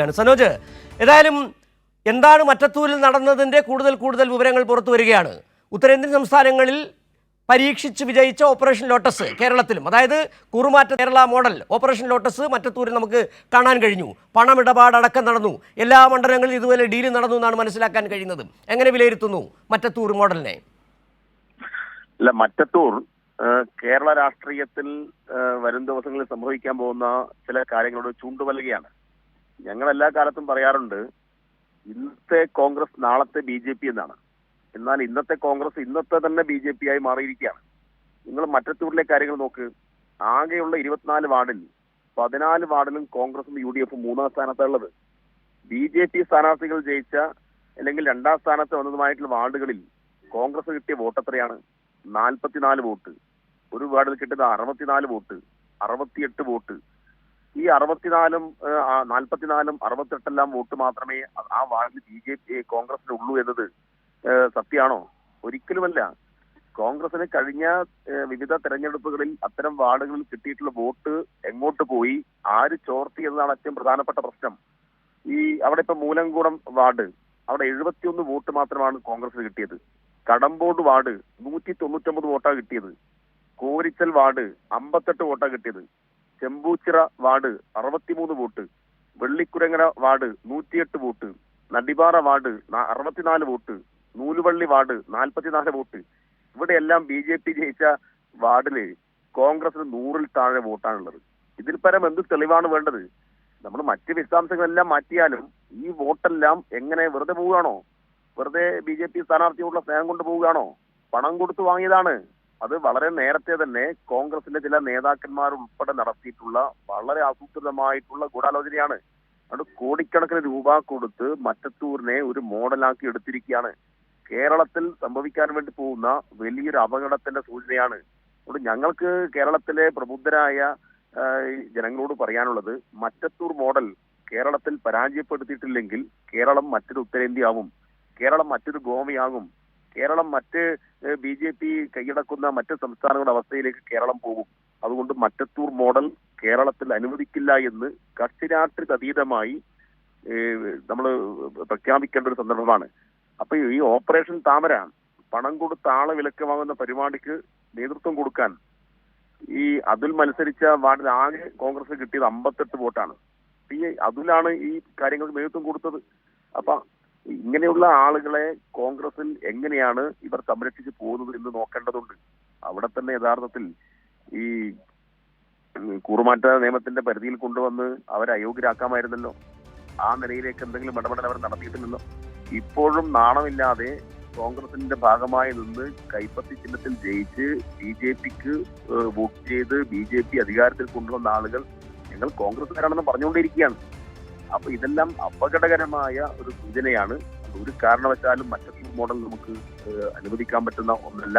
ാണ് സനോജ് ഏതായാലും എന്താണ് മറ്റത്തൂരിൽ നടന്നതിന്റെ കൂടുതൽ കൂടുതൽ വിവരങ്ങൾ പുറത്തു വരികയാണ്. ഉത്തരേന്ത്യൻ സംസ്ഥാനങ്ങളിൽ പരീക്ഷിച്ച് വിജയിച്ച ഓപ്പറേഷൻ ലോട്ടസ് കേരളത്തിലും. അതായത് കുറുമാറ്റ കേരള മോഡൽ ഓപ്പറേഷൻ ലോട്ടസ് മറ്റത്തൂരിൽ നമുക്ക് കാണാൻ കഴിഞ്ഞു. പണമിടപാടടക്കം നടന്നു. എല്ലാ മണ്ഡലങ്ങളിലും ഇതുപോലെ ഡീൽ നടന്നു എന്നാണ് മനസ്സിലാക്കാൻ കഴിയുന്നത്. എങ്ങനെ വിലയിരുത്തുന്നു മറ്റത്തൂർ മോഡലിനെ? അല്ല മറ്റത്തൂർ കേരള രാഷ്ട്രീയത്തിൽ വരും ദിവസങ്ങളിൽ സംഭവിക്കാൻ പോകുന്ന ചില കാര്യങ്ങളോട് ചൂണ്ടുവലുകയാണ് ഞങ്ങൾ എല്ലാ കാലത്തും പറയാറുണ്ട് ഇന്നത്തെ കോൺഗ്രസ് നാളത്തെ ബി ജെ പി എന്നാണ്. എന്നാൽ ഇന്നത്തെ കോൺഗ്രസ് ഇന്നത്തെ തന്നെ ബി ജെ പി ആയി മാറിയിരിക്കുകയാണ്. നിങ്ങൾ മറ്റത്തൂരിലെ കാര്യങ്ങൾ നോക്ക്. ആകെയുള്ള ഇരുപത്തിനാല് വാർഡിൽ പതിനാല് വാർഡിലും കോൺഗ്രസും യു ഡി എഫും മൂന്നാം സ്ഥാനത്താണുള്ളത് ബി ജെ പി സ്ഥാനാർത്ഥികൾ ജയിച്ച അല്ലെങ്കിൽ രണ്ടാം സ്ഥാനത്ത് വന്നതുമായിട്ടുള്ള വാർഡുകളിൽ കോൺഗ്രസ് കിട്ടിയ വോട്ട് എത്രയാണ്? നാൽപ്പത്തിനാല് വോട്ട്. ഒരു വാർഡിൽ കിട്ടുന്ന അറുപത്തിനാല് വോട്ട് അറുപത്തിയെട്ട് വോട്ട്. ഈ അറുപത്തിനാലും നാൽപ്പത്തിനാലും അറുപത്തെട്ടെല്ലാം വോട്ട് മാത്രമേ ആ- വാർഡിൽ ബി ജെ പി കോൺഗ്രസിനുള്ളൂ എന്നത് സത്യമാണോ? ഒരിക്കലുമല്ല. കോൺഗ്രസിന് കഴിഞ്ഞ വിവിധ തെരഞ്ഞെടുപ്പുകളിൽ അത്തരം വാർഡുകളിൽ കിട്ടിയിട്ടുള്ള വോട്ട് എങ്ങോട്ട് പോയി? ആര് ചോർത്തി എന്നതാണ് ഏറ്റവും പ്രധാനപ്പെട്ട പ്രശ്നം. ഈ അവിടെ ഇപ്പൊ മൂലംകൂടം വാർഡ് അവിടെ എഴുപത്തിയൊന്ന് വോട്ട് മാത്രമാണ് കോൺഗ്രസിന് കിട്ടിയത്. കടമ്പോട് വാർഡ് നൂറ്റി തൊണ്ണൂറ്റൊമ്പത് വോട്ടാണ് കിട്ടിയത്. കോരിച്ചൽ വാർഡ് അമ്പത്തെട്ട് വോട്ടാണ് കിട്ടിയത്. ചെമ്പൂച്ചിറ വാർഡ് അറുപത്തിമൂന്ന് വോട്ട് വെള്ളിക്കുരങ്ങര വാർഡ് നൂറ്റിയെട്ട് വോട്ട് നടിപാറ വാർഡ് അറുപത്തിനാല് വോട്ട് നൂലുവള്ളി വാർഡ് നാൽപ്പത്തിനാല് വോട്ട്. ഇവിടെയെല്ലാം ബി ജെ പി ജയിച്ച വാർഡിൽ കോൺഗ്രസിന് നൂറിൽ താഴെ വോട്ടാണുള്ളത്. ഇതിൽ പരം എന്ത് തെളിവാണ് വേണ്ടത്? നമ്മൾ മറ്റ് വിശദാംശങ്ങളെല്ലാം മാറ്റിയാലും ഈ വോട്ടെല്ലാം എങ്ങനെ വെറുതെ പോവുകയാണോ? വെറുതെ ബി ജെ പി സ്ഥാനാർത്ഥിയോടുള്ള സ്നേഹം കൊണ്ട് പോവുകയാണോ? പണം കൊടുത്തു വാങ്ങിയതാണ്. അത് വളരെ നേരത്തെ തന്നെ കോൺഗ്രസിന്റെ ചില നേതാക്കന്മാർ ഉൾപ്പെടെ നടത്തിയിട്ടുള്ള വളരെ ആസൂത്രിതമായിട്ടുള്ള ഗൂഢാലോചനയാണ്. അതുകൊണ്ട് കോടിക്കണക്കിന് രൂപ കൊടുത്ത് മറ്റത്തൂരിനെ ഒരു മോഡലാക്കി എടുത്തിരിക്കുകയാണ്. കേരളത്തിൽ സംഭവിക്കാൻ വേണ്ടി പോകുന്ന വലിയൊരു അപകടത്തിന്റെ സൂചനയാണ്. അതുകൊണ്ട് ഞങ്ങൾക്ക് കേരളത്തിലെ പ്രബുദ്ധരായ ജനങ്ങളോട് പറയാനുള്ളത് മറ്റത്തൂർ മോഡൽ കേരളത്തിൽ പരാജയപ്പെടുത്തിയിട്ടില്ലെങ്കിൽ കേരളം മറ്റൊരു ഉത്തരേന്ത്യയാവും. കേരളം മറ്റൊരു ഗോവയാകും. കേരളം മറ്റ് ബി ജെ പി കൈയടക്കുന്ന മറ്റ് സംസ്ഥാനങ്ങളുടെ അവസ്ഥയിലേക്ക് കേരളം പോകും. അതുകൊണ്ട് മറ്റത്തൂർ മോഡൽ കേരളത്തിൽ അനുവദിക്കില്ല എന്ന് കക്ഷിരാഷ്ട്രീയ അതീതമായി നമ്മൾ പ്രഖ്യാപിക്കേണ്ട ഒരു സന്ദർഭമാണ്. അപ്പൊ ഈ ഓപ്പറേഷൻ താമര പണം കൊടുത്ത ആളെ വിലക്ക് വാങ്ങുന്ന പരിപാടിക്ക് നേതൃത്വം കൊടുക്കാൻ ഈ അതുൽ മത്സരിച്ച വാർഡിൽ ആകെ കോൺഗ്രസ് കിട്ടിയത് അമ്പത്തെട്ട് വോട്ടാണ്. ഈ അതുലാണ് ഈ കാര്യങ്ങൾക്ക് നേതൃത്വം കൊടുത്തത്. അപ്പൊ ഇങ്ങനെയുള്ള ആളുകളെ കോൺഗ്രസിൽ എങ്ങനെയാണ് ഇവർ സംരക്ഷിച്ച് പോകുന്നത് എന്ന് നോക്കേണ്ടതുണ്ട്. അവിടെ തന്നെ യഥാർത്ഥത്തിൽ ഈ കൂറുമാറ്റ നിയമത്തിന്റെ പരിധിയിൽ കൊണ്ടുവന്ന് അവരെ അയോഗ്യരാക്കാമായിരുന്നല്ലോ. ആ നിലയിലേക്ക് എന്തെങ്കിലും ഇടപെടൽ അവർ നടത്തിയിട്ടില്ലല്ലോ ഇപ്പോഴും നാണമില്ലാതെ കോൺഗ്രസിന്റെ ഭാഗമായി നിന്ന് കൈപ്പത്തി ചിഹ്നത്തിൽ ജയിച്ച് ബി ജെ പിക്ക് വോട്ട് ചെയ്ത് ബി ജെ പി അധികാരത്തിൽ കൊണ്ടുവന്ന ആളുകൾ ഞങ്ങൾ കോൺഗ്രസ്സുകാരാണെന്ന് പറഞ്ഞുകൊണ്ടിരിക്കുകയാണ്. അപ്പൊ ഇതെല്ലാം അപകടകരമായ ഒരു സൂചനയാണ്. ഒരു കാരണവശാലും മറ്റൊരു മോഡൽ നമുക്ക് അനുവദിക്കാൻ പറ്റുന്ന ഒന്നല്ല.